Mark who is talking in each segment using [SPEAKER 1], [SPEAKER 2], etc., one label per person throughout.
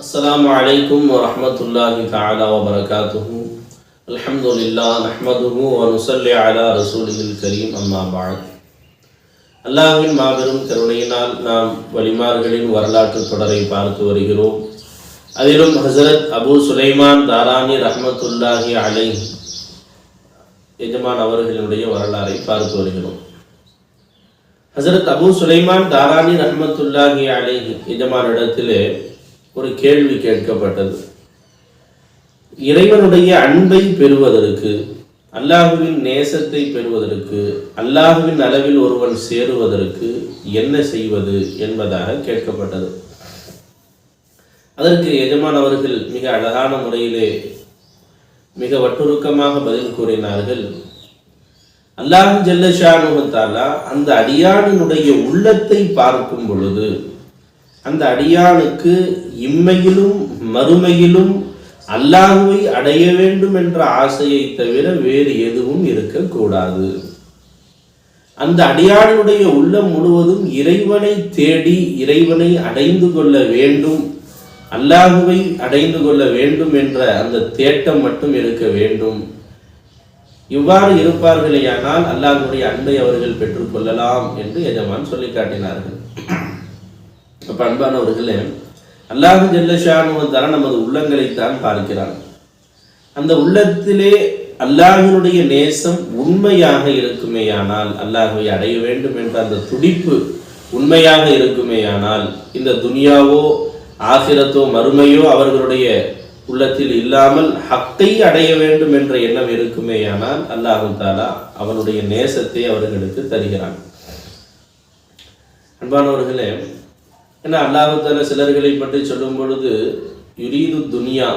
[SPEAKER 1] السلام عليكم ورحمة الله تعالى وبركاته الحمد لله نحمده ونصلي على رسوله الكريم أما بعد அல்லாஹ்வின் மாபெரும் கருணையினால் நாம் வலிமார்களின் வரலாற்று தொடரை பார்த்து வருகிறோம் அதிலும் ஹசரத் அபு சுலைமான் தாரானி ரஹ்மத்துல்லாஹி அலை எஜமான் அவர்களினுடைய வரலாறை பார்த்து வருகிறோம். ஹசரத் அபு சுலைமான் தாரானி ரஹ்மத்துல்லாஹி அலை எஜமானிடத்திலே ஒரு கேள்வி கேட்கப்பட்டது. இறைவனுடைய அன்பை பெறுவதற்கு அல்லாஹுவின் நேசத்தை பெறுவதற்கு அல்லாஹுவின் அளவில் ஒருவன் சேருவதற்கு என்ன செய்வது என்பதாக கேட்கப்பட்டது. அதற்கு எஜமான் அவர்கள் மிக அழகான முறையிலே மிக வட்டுருக்கமாக பதில் கூறினார்கள். அல்லாஹ் ஜல்லஷானுகத்தாலா அந்த அடியானினுடைய உள்ளத்தை பார்க்கும் பொழுது அந்த அடியானுக்கு இம்மையிலும் மறுமையிலும் அல்லாஹுவை அடைய வேண்டும் என்ற ஆசையை தவிர வேறு எதுவும் இருக்கக்கூடாது. அந்த அடியானுடைய உள்ளம் முழுவதும் இறைவனை தேடி இறைவனை அடைந்து கொள்ள வேண்டும் அல்லாஹுவை அடைந்து கொள்ள வேண்டும் என்ற அந்த தேட்டம் மட்டும் இருக்க வேண்டும். இவ்வாறு இருப்பார்களேயானால் அல்லாஹுடைய அன்பை அவர்கள் பெற்றுக்கொள்ளலாம் என்று எஜமான் சொல்லி காட்டினார்கள். அப்ப அன்பானவர்களே அல்லாஹு ஜல்லஷானுவத்தால நமது உள்ளங்களைத்தான் பார்க்கிறான். அந்த உள்ளத்திலே அல்லாஹினுடைய நேசம் உண்மையாக இருக்குமேயானால் அல்லாஹுவை அடைய வேண்டும் என்ற அந்த துடிப்பு உண்மையாக இருக்குமேயானால் இந்த துனியாவோ ஆசிரத்தோ மறுமையோ அவர்களுடைய உள்ளத்தில் இல்லாமல் ஹக்கை அடைய வேண்டும் என்ற எண்ணம் இருக்குமேயானால் அல்லாஹு தாலா அவனுடைய நேசத்தை அவர்களுக்கு தருகிறான். அன்பானவர்களே ஏன்னா அல்லாஹால சிலர்களை பற்றி சொல்லும் பொழுது யுரீது துனியா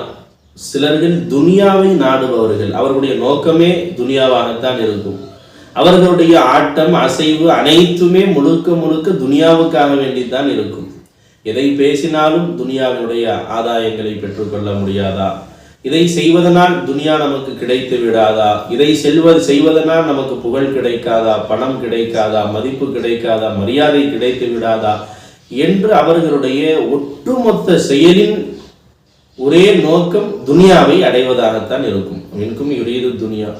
[SPEAKER 1] சிலர்கள் துனியாவை நாடுபவர்கள். அவர்களுடைய நோக்கமே துனியாவாகத்தான் இருக்கும். அவர்களுடைய ஆட்டம் அசைவு அனைத்துமே முழுக்க முழுக்க துனியாவுக்காக வேண்டித்தான் இருக்கும். எதை பேசினாலும் துனியாவினுடைய ஆதாயங்களை பெற்றுக்கொள்ள முடியாதா? இதை செய்வதனால் துனியா நமக்கு கிடைத்து விடாதா? இதை செல்வது செய்வதனால் நமக்கு புகழ் கிடைக்காதா? பணம் கிடைக்காதா? மதிப்பு கிடைக்காதா? மரியாதை கிடைத்து விடாதா? என்று அவர்களுடைய ஒட்டுமொத்த செயலின் ஒரே நோக்கம் துனியாவை அடைவதாகத்தான் இருக்கும். அமின்கும் யுரீது துனியா.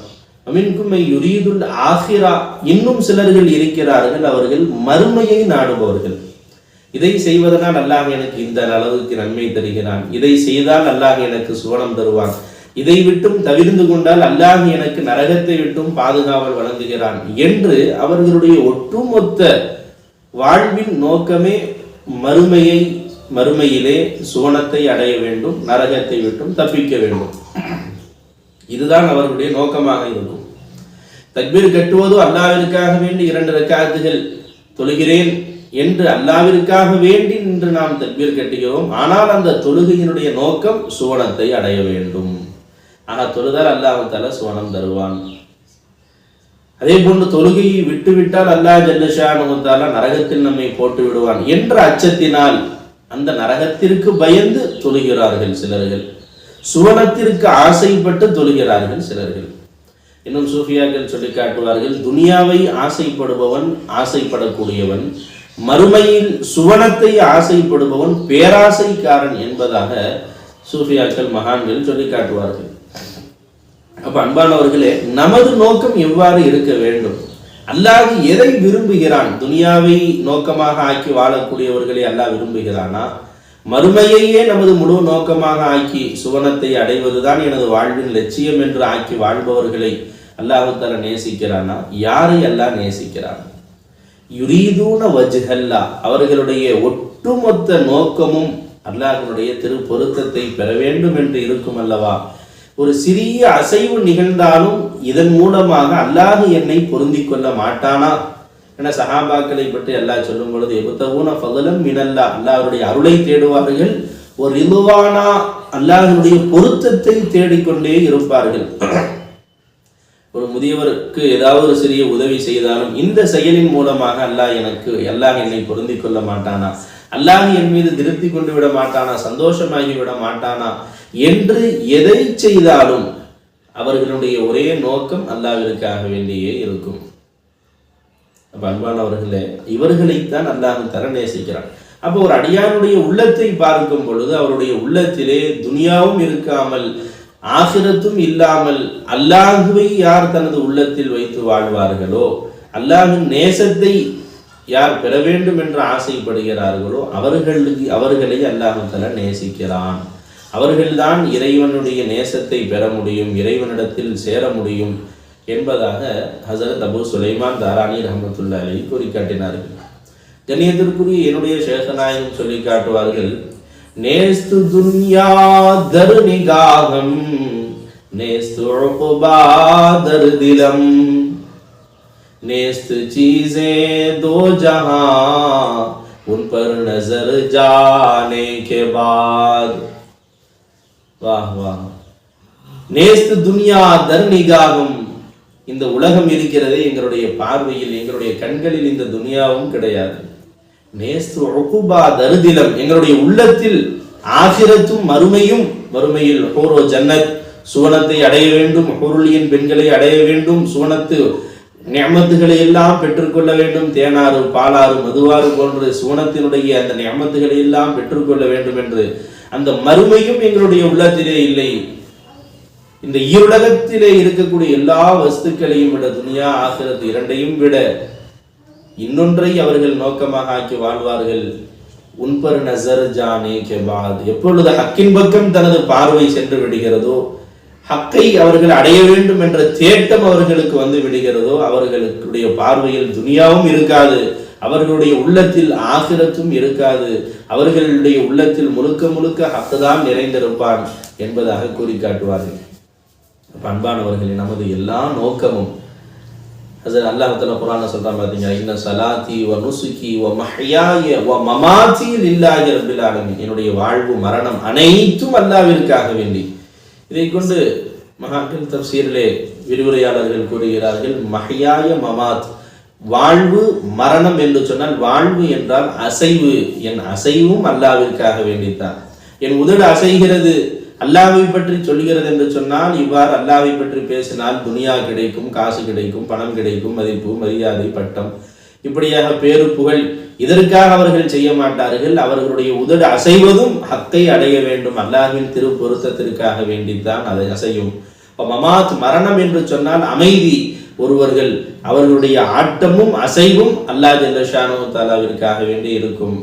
[SPEAKER 1] அமின்கும் யுரீதுல் ஆஹிரா இன்னும் சிலர்கள் இருக்கிறார்கள். அவர்கள் மறுமையை நாடுபவர்கள். இதை செய்வதனால் அல்லாஹ் எனக்கு இந்த அளவுக்கு நன்மை தருகிறான். இதை செய்தால் அல்லாஹ் எனக்கு சுவனம் தருவான். இதை விட்டும் தவிர்ந்து கொண்டால் அல்லாஹ் எனக்கு நரகத்தை விட்டும் பாதுகாவல் வழங்குகிறான் என்று அவர்களுடைய ஒட்டுமொத்த வாழ்வின் நோக்கமே மறுமையை மறுமையிலே சுவனத்தை அடைய வேண்டும் நரகத்தை விட்டும் தப்பிக்க வேண்டும். இதுதான் அவர்களுடைய நோக்கமாக இருக்கும். தக்பீர் கட்டுவதோ அல்லாவிற்காக வேண்டி இரண்டு ரக்காத்துகள் தொழுகிறேன். என்று அல்லாவிற்காக வேண்டி நின்று நாம் தக்பீர் கட்டுகிறோம். ஆனால் அந்த தொழுகையினுடைய நோக்கம் சுவனத்தை அடைய வேண்டும். ஆனால் தொழுதால் அல்லாஹால சுவனம் தருவான். அதே போன்று தொழுகையை விட்டுவிட்டால் அல்லாஹ் ஜல்லஷானுத்தால நரகத்தில் நம்மை போட்டு விடுவான் என்ற அச்சத்தினால் அந்த நரகத்திற்கு பயந்து தொழுகிறார்கள் சிலர்கள். சுவனத்திற்கு ஆசைப்பட்டு தொழுகிறார்கள் சிலர்கள். இன்னும் சூஃபியாக்கள் சொல்லி காட்டுவார்கள் துனியாவை ஆசைப்படுபவன் ஆசைப்படக்கூடியவன் மறுமையில் சுவனத்தை ஆசைப்படுபவன் பேராசைக்காரன் என்பதாக சூஃபியாக்கள் மகான்கள் சொல்லி காட்டுவார்கள். அப்ப அன்பானவர்களே நமது நோக்கம் எவ்வாறு இருக்க வேண்டும்? அல்லாஹ் எதை விரும்புகிறான்? துனியாவை நோக்கமாக ஆக்கி வாழக்கூடியவர்களை அல்லாஹ் விரும்புகிறானா? மறுமையையே நமது முழு நோக்கமாக ஆக்கி சுவனத்தை அடைவதுதான் எனது வாழ்வின் லட்சியம் என்று ஆக்கி வாழ்பவர்களை அல்லாஹால நேசிக்கிறானா? யாரை அல்லாஹ் நேசிக்கிறான்? யுரீதூன வஜ்ஹல்லா அவர்களுடைய ஒட்டுமொத்த நோக்கமும் அல்லாஹனுடைய திரு பொருத்தத்தை பெற வேண்டும் என்று இருக்கும் அல்லவா? ஒரு சிறிய அசைவு நிகழ்ந்தாலும் இதன் மூலமாக அல்லாஹ் என்னை பொருந்தி கொள்ள மாட்டானா? என சஹாபாக்களை பற்றி அல்லாஹ் சொல்லும் பொழுது எபுத்தவூன பகலும் மினல்லா. அல்லாஹருடைய அருளை தேடுவார்கள். ஒரு இதுவானா அல்லாஹனுடைய பொருத்தத்தை தேடிக்கொண்டே இருப்பார்கள். ஒரு முதியவருக்கு ஏதாவது ஒரு சிறிய உதவி செய்தாலும் இந்த செயலின் மூலமாக அல்லாஹ் எனக்கு அல்லாஹ் என்னை பொருந்தி கொள்ள மாட்டானா? அல்லாஹ் என் மீது திருப்தி கொண்டு விட மாட்டானா? சந்தோஷமாகி விட மாட்டானா? என்று எதை செய்தாலும் அவர்களுடைய ஒரே நோக்கம் அல்லாவிற்காக வேண்டியே இருக்கும். அப்ப அன்பானவர்களே இவர்களைத்தான் அல்லாஹ் தர நேசிக்கிறான் அப்போ ஒரு அடியானுடைய உள்ளத்தை பார்க்கும் பொழுது அவருடைய உள்ளத்திலே துனியாவும் இருக்காமல் ஆகிரத்தும் இல்லாமல் அல்லாஹுவை யார் தனது உள்ளத்தில் வைத்து வாழ்வார்களோ அல்லாஹின் நேசத்தை யார் பெற வேண்டும் என்று ஆசைப்படுகிறார்களோ அவர்களுக்கு அவர்களை அல்லாஹு நேசிக்கிறான். அவர்கள்தான் இறைவனுடைய நேசத்தை பெற முடியும் இறைவனிடத்தில் சேர முடியும் என்பதாக ஹசரத் அபு சுலைமான் தாராணி ரஹமத்துல்லா அலி கூறி காட்டினார்கள் கண்ணியத்திற்குரிய என்னுடைய சேஷநாயகம் சொல்லி காட்டுவார்கள் நேஸ்து துன்யா தருணிகாகம் நேஸ்து உபபா தருதிலம் நேஸ்து சீசே தோ ஜஹா உன் பர் நசர் ஜானே கே பாத் வாஹ் வாஹ். நேஸ்து துன்யா தர்ணிகாகும் இந்த உலகம் இருக்கிறதே எங்களுடைய பார்வையில் எங்களுடைய கண்களில் இந்த துனியாவும் கிடையாது. நேஸ்து ஒகுபா தருதிலம் எங்களுடைய உள்ளத்தில் ஆகிரத்தும் மறுமையும் மறுமையில் ஹோரோ ஜன்னத். சுவனத்தை அடைய வேண்டும் ஹோருளியின் பெண்களை அடைய வேண்டும் சுவனத்து நியமத்துகளை எல்லாம் பெற்றுக்கொள்ள வேண்டும். தேனாறு பாலாறு மதுவாறு போன்று சுவனத்தினுடைய அந்த நியமத்துகளை எல்லாம் பெற்றுக்கொள்ள வேண்டும் என்று. அந்த மறுமையும் எங்களுடைய உள்ளத்திலே இல்லை. இந்த ஈருலகத்திலே இருக்கக்கூடிய எல்லா வஸ்துக்களையும் விட துணியா ஆகிறது இரண்டையும் விட இன்னொன்றை அவர்கள் நோக்கமாக ஆக்கி வாழ்வார்கள். உன்பர் நசர் ஜானே கெபாத் எப்பொழுது ஹக்கின் பக்கம் தனது பார்வை சென்று விடுகிறதோ ஹக்கை அவர்கள் அடைய வேண்டும் என்ற தேட்டம் அவர்களுக்கு வந்து விடுகிறதோ அவர்களுடைய பார்வையில் துனியாவும் இருக்காது. அவர்களுடைய உள்ளத்தில் ஆசிரத்தும் இருக்காது. அவர்களுடைய உள்ளத்தில் முழுக்க முழுக்க ஹக்குதான் நிறைந்திருப்பான் என்பதாக கூறி காட்டுவார்கள் அன்பானவர்களின் நமது எல்லா நோக்கமும் அது அல்லாஹுத்தன புராணம் குர்ஆன்ல பார்த்தீங்க இன்ன சலாத்தி வ நுசுகி வ மஹ்யாய வ மமாத்தி லில்லாஹி ரப்பில் ஆலமீன். என்னுடைய வாழ்வு மரணம் அனைத்தும் அல்லாவிற்காக வேண்டி. இதை கொண்டு மகாக்கள் தப்சீரிலே விரிவுரையாளர்கள் கூறுகிறார்கள் மஹ்யாய மமாத் வாழ்வு மரணம் என்று சொன்னால் வாழ்வு என்றால் அசைவு. என் அசைவும் அல்லாவிற்காக வேண்டித்தான். என் உதடு அசைகிறது அல்லாவை பற்றி சொல்கிறது என்று சொன்னால் இவ்வாறு அல்லாவை பற்றி பேசினால் துனியா கிடைக்கும் காசு கிடைக்கும் பணம் கிடைக்கும் மதிப்பு மரியாதை பட்டம். இப்படியாக பேரு புகழ் இதற்காக அவர்கள் செய்ய மாட்டார்கள். அவர்களுடைய உதடு அசைவதும் ஹக்கை அடைய வேண்டும். அல்லாஹின் திரு பொருத்தத்திற்காக வேண்டித்தான் அதை அசையும். இப்போ மமாத் மரணம் என்று சொன்னால் அமைதி. ஒருவர்கள் அவர்களுடைய ஆட்டமும் அசைவும் அல்லாஹ் ஜல்லஷானு தாலாவிற்காக வேண்டி இருக்கும்.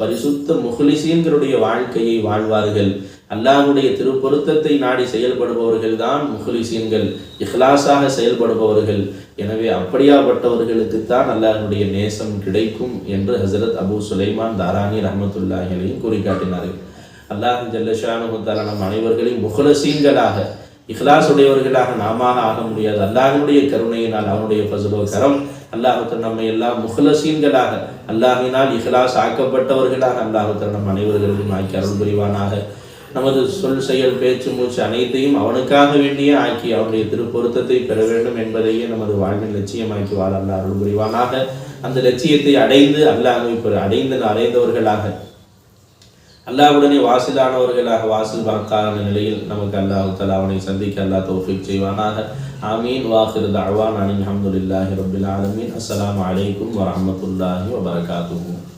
[SPEAKER 1] பரிசுத்த முஹ்லிசீன்களுடைய வாழ்க்கையை வாழ்வார்கள். அல்லாஹுடைய திருப்பொருத்தத்தை நாடி செயல்படுபவர்கள் தான் முஹ்லிசீன்கள் இஹ்லாஸாக செயல்படுபவர்கள். எனவே அப்படியாப்பட்டவர்களுக்கு தான் அல்லாஹுடைய நேசம் கிடைக்கும் என்று ஹசரத் அபு சுலைமான் தாரானி ரஹமத்துல்லாஹிலையும் கூறி காட்டினார்கள் அல்லாஹ் ஜல்லஷானு நம் அனைவர்களையும் முஹ்லசீன்களாக இஹ்லாஸ் உடையவர்களாக நாம ஆக முடியாது. அல்லாஹினுடைய கருணையினால் அவனுடைய பசுலோ கரம் அல்லாஹுத்தர் நம்மை எல்லாம் முஹ்லசீன்களாக அல்லாஹினால் இஹ்லாஸ் ஆக்கப்பட்டவர்களாக அல்லாஹுத்தர் நம் அனைவர்களையும் ஆக்கி அருள் புரிவானாக நமது சொல் செயல் பேச்சு மூச்சு அனைத்தையும் அவனுக்காக வேண்டியே ஆக்கி அவனுடைய திருப்பொருத்தத்தை பெற வேண்டும் என்பதையே நமது வாழ்வில் லட்சியமாக்கி வாழ அல்லாஹ் அருள் புரிவானாக அந்த லட்சியத்தை அடைந்து அல்லாஹ் இப்போ அடைந்து அடைந்தவர்களாக. அல்லாஹ்வுடனே வாசிலானவர்களாக வாசில் பார்க்காத நிலையில் நமக்கு அல்லாஹ் தலா அவனை சந்திக்க அல்லாஹ் தோஃபிக் செய்வானாக. ஆமீன். வாஹிர் தஅவான் அனில் ஹம்துலில்லாஹி ரபுல் ஆலமீன். அஸ்லாம் அலைக்கும் வரமத்துல்லாஹி வபரகாத்துஹு